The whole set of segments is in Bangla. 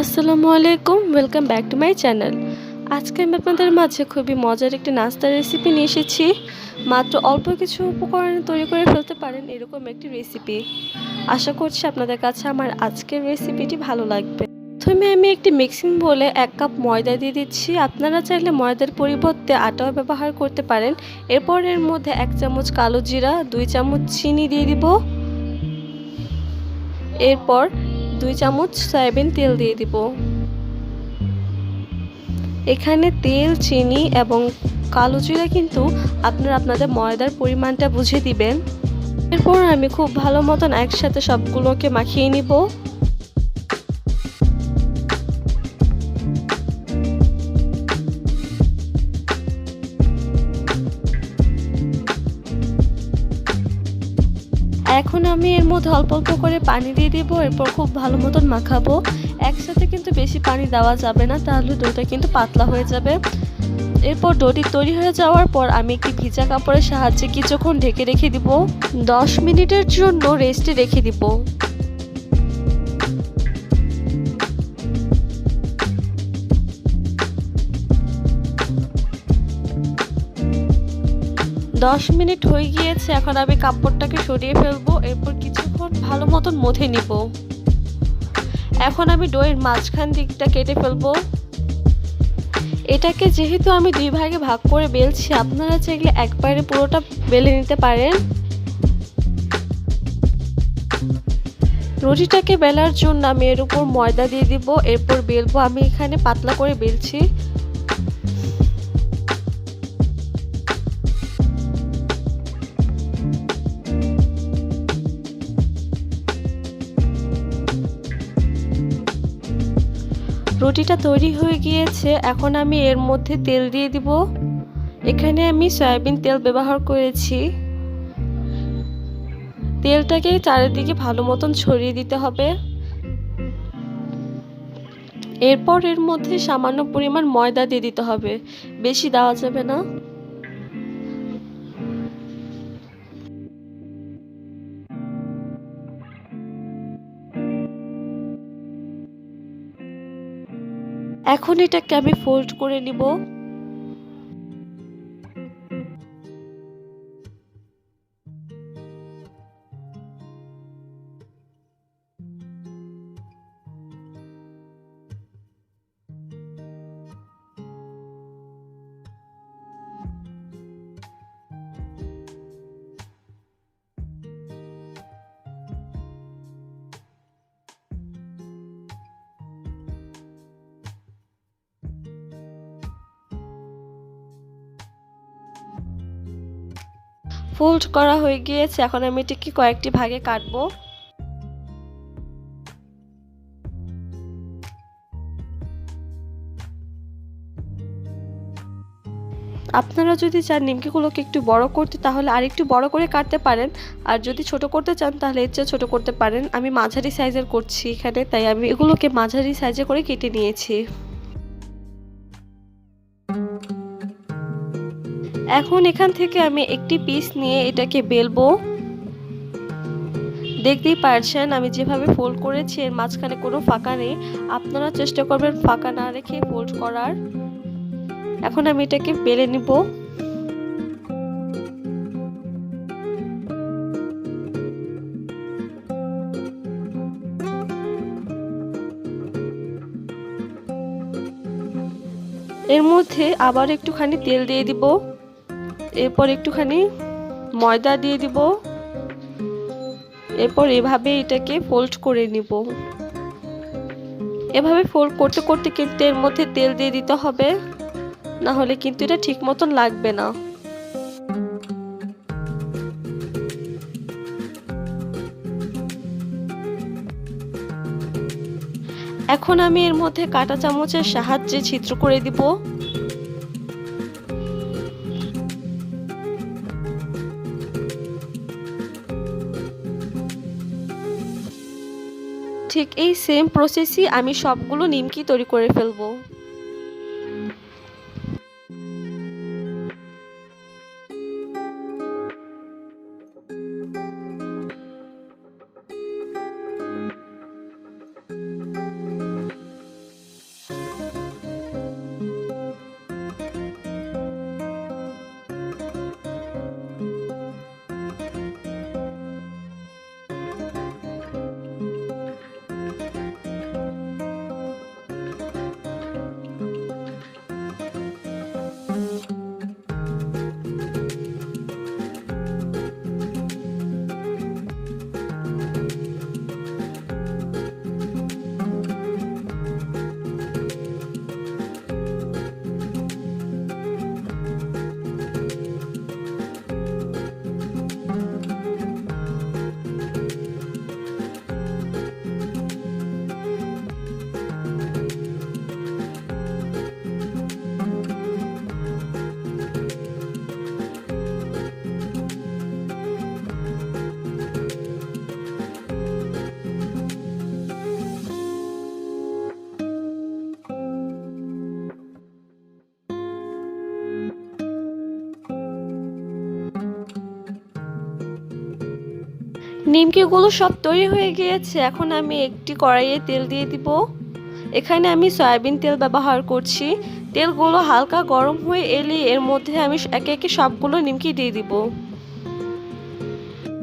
আসসালামু আলাইকুম welcome back to my channel আজকে আমি আপনাদের মাঝে খুবই মজার একটি নাস্তার রেসিপি নিয়ে এসেছি। মাত্র অল্প কিছু উপকরণে তৈরি করে ফেলতে পারেন এরকম একটি রেসিপি আশা করছি আপনাদের কাছে আমার আজকের রেসিপিটি ভালো লাগবে। প্রথমে আমি একটি মিক্সিং বলে এক কাপ ময়দা দিয়ে দিচ্ছি। আপনারা চাইলে ময়দার পরিবর্তে আটাও ব্যবহার করতে পারেন। এরপর এর মধ্যে এক চামচ কালো জিরা, দুই চামচ চিনি দিয়ে দিব। এরপর দুই চামচ সয়াবিন তেল দিয়ে দিব। এখানে তেল, চিনি এবং কালো জিরা কিন্তু আপনারা আপনাদের ময়দার পরিমাণটা বুঝে দিবেন। এরপর আমি খুব ভালো মতন একসাথে সবগুলোকে মাখিয়ে নিব। এখন আমি এর মধ্যে অল্প অল্প করে পানি দিয়ে দিব, এরপর খুব ভালো মতন মাখাবো। একসাথে কিন্তু বেশি পানি দেওয়া যাবে না, তাহলে ডোটা কিন্তু পাতলা হয়ে যাবে। এরপর ডোটি তৈরি হয়ে যাওয়ার পর আমি একটি ভিজা কাপড়ের সাহায্যে কিছুক্ষণ ঢেকে রেখে দিব। দশ মিনিটের জন্য রেস্টে রেখে দিব। দশ মিনিট হয়ে গিয়েছে, এখন আমি কাপড়টাকে সরিয়ে ফেলব, এরপর কিছুক্ষণ ভালো মতন মথে নিব। এখন আমি ডোয়ের মাঝখান দিকটা কেটে ফেলব। এটাকে যেহেতু আমি দুই ভাগে ভাগ করে বেলছি, আপনারা চাইলে একবারে পুরোটা বেলে নিতে পারেন। রুটিটাকে বেলার জন্য আমি এর উপর ময়দা দিয়ে দিব, এরপর বেলবো, আমি এখানে পাতলা করে বেলছি। রুটিটা তৈরি হয়ে গিয়েছে, এখন আমি এর মধ্যে তেল দিয়ে দিব। এখানে আমি সয়াবিন তেল ব্যবহার করেছি। তেলটাকে চারিদিকে ভালো মতন ছড়িয়ে দিতে হবে। এরপর এর মধ্যে সামান্য পরিমাণ ময়দা দিয়ে দিতে হবে। বেশি দেওয়া যাবে না। এখন এটাকে আমি ফোল্ড করে নিব। ফোল্ড করা হয়ে গিয়েছে। এখন আমি এটিকে কয়েকটি ভাগে কাটবো। আপনারা যদি চান নিমকিগুলোকে একটু বড় করতে, তাহলে আর একটু বড় করে কাটতে পারেন। আর যদি ছোট করতে চান, তাহলে এর চেয়ে ছোটো করতে পারেন। আমি মাঝারি সাইজের করছি এখানে, তাই আমি এগুলোকে মাঝারি সাইজে করে কেটে নিয়েছি। এখন এখান থেকে আমি একটি পিস নিয়ে এটাকে বেলবো। দেখতেই পারছেন, আমি যেভাবে ফোল্ড করেছি, এর মাঝখানে কোনো ফাঁকা নেই। আপনারা চেষ্টা করবেন ফাঁকা না রেখে ফোল্ড করার। এখন আমি এটাকে বেলে নিব। এর মধ্যে আবার একটুখানি তেল দিয়ে দিব। এরপর একটুখানি ময়দা দিয়ে দিব। এরপর এভাবে এটাকে ফোল্ড করে নিব। এভাবে ফোল্ড করতে করতে কিন্তু এর মধ্যে তেল দিয়ে দিতে হবে, না হলে কিন্তু এটা ঠিক মতন লাগবে না। এখন আমি এর মধ্যে কাটা চামচের সাহায্যে ছিদ্র করে দিব। ঠিক এই সেম প্রসেসই আমি সবগুলো নিমকি তৈরি করে ফেলব। নিমকিগুলো সব তৈরি হয়ে গিয়েছে। এখন আমি একটি কড়াইয়ে তেল দিয়ে দিব। এখানে আমি সয়াবিন তেল ব্যবহার করছি। তেলগুলো হালকা গরম হয়ে এলে এর মধ্যে আমি একে একে সবগুলো নিমকি দিয়ে দিব।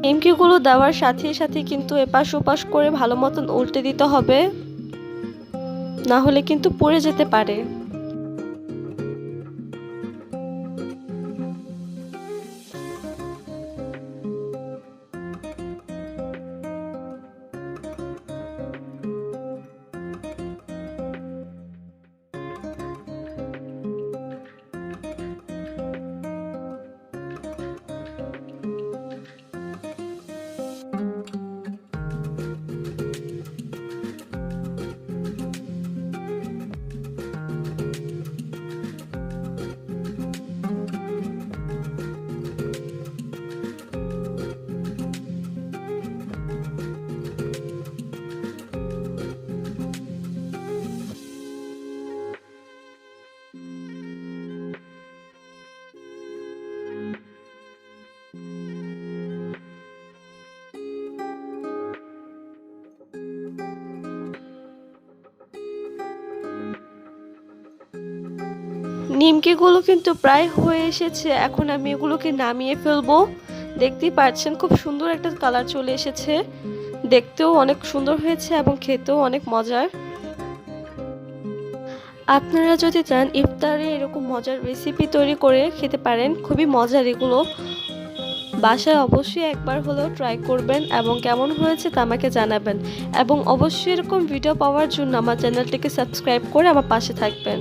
নিমকিগুলো দেওয়ার সাথে সাথে কিন্তু এপাশ ওপাশ করে ভালো মতন উল্টে দিতে হবে। না হলে কিন্তু পড়ে যেতে পারে। নিমকিগুলো কিন্তু প্রায় হয়ে এসেছে। এখন আমি এগুলোকে নামিয়ে ফেলব। দেখতেই পাচ্ছেন, খুব সুন্দর একটা কালার চলে এসেছে। দেখতেও অনেক সুন্দর হয়েছে এবং খেতেও অনেক মজার। আপনারা যদি চান ইফতারে এরকম মজার রেসিপি তৈরি করে খেতে পারেন, খুবই মজার এগুলো। বাসায় অবশ্যই একবার হলেও ট্রাই করবেন এবং কেমন হয়েছে তা আমাকে জানাবেন। এবং অবশ্যই এরকম ভিডিও পাওয়ার জন্য আমার চ্যানেলটিকে সাবস্ক্রাইব করে আমার পাশে থাকবেন।